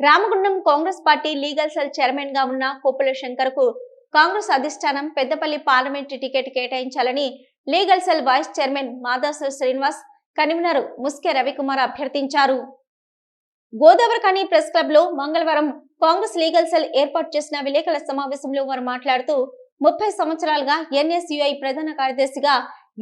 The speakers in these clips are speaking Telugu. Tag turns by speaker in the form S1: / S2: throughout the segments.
S1: Ramagundam Congress party legal cell చైర్మన్గా ఉన్న కోపుల శంకర్కు కాంగ్రెస్ అధిష్టానం పెద్దపల్లి పార్లమెంటు టికెట్ కేటాయించాలని legal cell vice chairman Madasu Srinivas convener Muske Ravikumar అభ్యర్థించారు. గోదావరికని ప్రెస్ క్లబ్లో మంగళవారం కాంగ్రెస్ లీగల్ సెల్ ఏర్పాటు చేసిన విలేకరుల సమావేశంలో వారు మాట్లాడుతూ ముప్పై సంవత్సరాలుగా ఎన్ఎస్యుఐ ప్రధాన కార్యదర్శిగా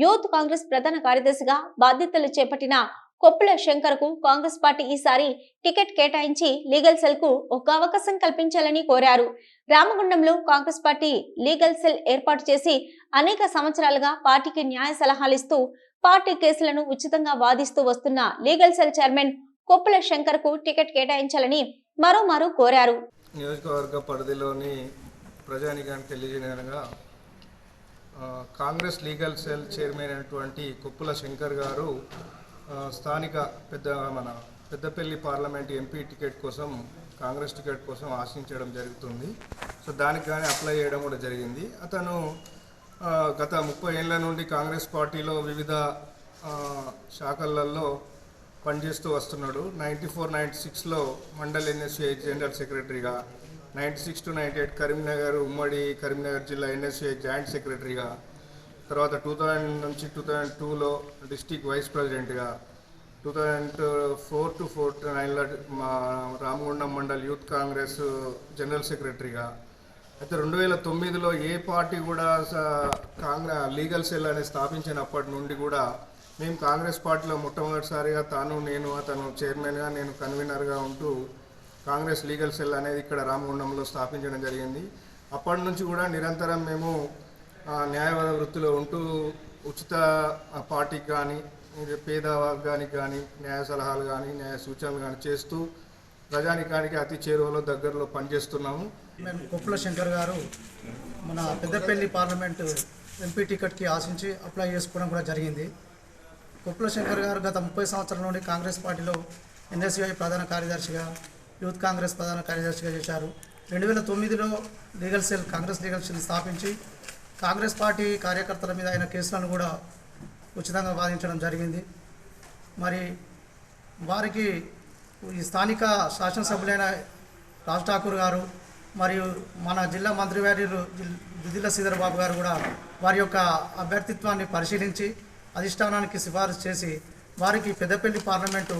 S1: యూత్ కాంగ్రెస్ ప్రధాన కార్యదర్శిగా బాధ్యతలు చేపట్టిన కొప్పుల శంకర్కు కాంగ్రెస్ పార్టీ ఈసారి టికెట్ కేటాయించి లీగల్ సెల్కు ఒక అవకాశం కల్పించాలని కోరారు. రామగుండంలో కాంగ్రెస్ పార్టీ లీగల్ సెల్ ఏర్పాటు చేసి అనేక సంవత్సరాలుగా పార్టీకి న్యాయ సలహాలిస్తూ పార్టీ కేసులను ఉచితంగా వాదిస్తూ వస్తున్న లీగల్ సెల్ చైర్మన్ కొప్పుల శంకర్కు టికెట్ కేటాయించాలని మరోమారు కోరారు.
S2: నియోజకవర్గ పరిధిలోని ప్రజానికానికి తెలియజేయగా కాంగ్రెస్ లీగల్ సెల్ చైర్మన్ అయినటువంటి కొప్పుల శంకర్ గారు స్థానిక పెద్ద మన పెద్దపల్లి పార్లమెంట్ ఎంపీ టికెట్ కోసం కాంగ్రెస్ టికెట్ కోసం ఆశించడం జరుగుతుంది. సో దానికి కానీ అప్లై చేయడం కూడా జరిగింది. అతను గత ముప్పై ఏళ్ళ నుండి కాంగ్రెస్ పార్టీలో వివిధ శాఖలలో పనిచేస్తూ వస్తున్నాడు. నైంటీ ఫోర్ నైంటీ సిక్స్లో మండల్ ఎన్ఎస్ఏ జనరల్ సెక్రటరీగా ninety six to ninety eight Karimnagar ఉమ్మడి కరీంనగర్ జిల్లా ఎన్ఎస్ఏ జాయింట్ సెక్రటరీగా తర్వాత టూ థౌజండ్ నుంచి టూ థౌజండ్ టూలో డిస్టిక్ వైస్ ప్రెసిడెంట్గా two thousand four to four to నైన్లో మా రామగుండం మండల్ యూత్ కాంగ్రెస్ జనరల్ సెక్రటరీగా. అయితే రెండు వేల తొమ్మిదిలో ఏ పార్టీ కూడా కాంగ్రెస్ లీగల్ సెల్ అనేది స్థాపించినప్పటి నుండి కూడా మేము కాంగ్రెస్ పార్టీలో మొట్టమొదటిసారిగా తాను నేను అతను చైర్మన్గా నేను కన్వీనర్గా ఉంటూ కాంగ్రెస్ లీగల్ సెల్ అనేది ఇక్కడ రామగుండంలో స్థాపించడం జరిగింది. అప్పటి నుంచి కూడా నిరంతరం మేము న్యాయవాద వృత్తిలో ఉంటూ ఉచిత పార్టీకి కానీ పేద వర్గానికి కానీ న్యాయ సలహాలు కానీ న్యాయ సూచనలు కానీ చేస్తూ ప్రజానికానికి అతి చేరువలో దగ్గరలో పనిచేస్తున్నాము.
S3: మేము కొప్పుల శంకర్ గారు మన పెద్దపల్లి పార్లమెంటు ఎంపీ టికెట్కి ఆశించి అప్లై చేసుకోవడం కూడా జరిగింది. కొప్పుల శంకర్ గారు గత ముప్పై సంవత్సరాల నుండి కాంగ్రెస్ పార్టీలో ఎన్ఎస్యుఐ ప్రధాన కార్యదర్శిగా యూత్ కాంగ్రెస్ ప్రధాన కార్యదర్శిగా చేశారు. రెండు వేల తొమ్మిదిలో legal cell Congress legal cell స్థాపించి కాంగ్రెస్ పార్టీ కార్యకర్తల మీద అయిన కేసులను కూడా ఉచితంగా వాదించడం జరిగింది. మరి వారికి ఈ స్థానిక శాసనసభ్యులైన రాజ్ ఠాకూర్ గారు మరియు మన జిల్లా మంత్రివర్యులు దుదిల్ల దుద్దిల్ల గారు కూడా వారి యొక్క అభ్యర్థిత్వాన్ని పరిశీలించి అధిష్టానానికి సిఫారసు చేసి వారికి Peddapalli parliament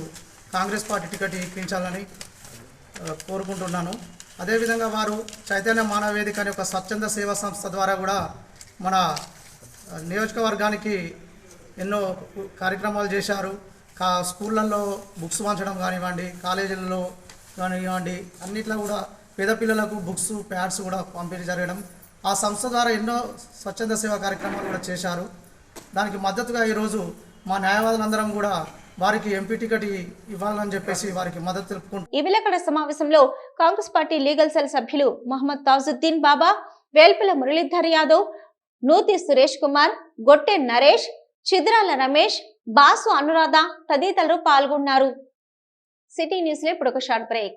S3: Congress party ticket ఇప్పించాలని కోరుకుంటున్నాను. అదేవిధంగా వారు చైతన్య మానవ వేదిక అనే ఒక స్వచ్ఛంద సేవా సంస్థ ద్వారా కూడా మన నియోజకవర్గానికి ఎన్నో కార్యక్రమాలు చేశారు. కా స్కూళ్ళల్లో బుక్స్ పంచడం కానివ్వండి కాలేజీలలో కానివ్వండి అన్నిట్లో కూడా పేద పిల్లలకు బుక్స్ ప్యాడ్స్ కూడా పంపిణీ జరగడం. ఆ సంస్థ ద్వారా ఎన్నో స్వచ్ఛంద సేవా కార్యక్రమాలు కూడా చేశారు. దానికి మద్దతుగా ఈరోజు మా న్యాయవాదులందరం కూడా వారికి ఎంపీ టికెట్ ఇవ్వాలని చెప్పేసి వారికి మద్దతు తెలుపుకుంటారు
S1: ఈ విలేకరుల సమావేశంలో కాంగ్రెస్ పార్టీ లీగల్ సెల్ సభ్యులు మహమ్మద్ తాజుద్దీన్ బాబా వేల్పుల మురళీధర్ యాదవ్ నూతి సురేష్ కుమార్ గొట్టె నరేష్ చిద్రాల రమేష్ బాసు అనురాధ తదితరులు పాల్గొన్నారు. సిటీ న్యూస్లో ఇప్పుడు ఒక షార్ట్ బ్రేక్.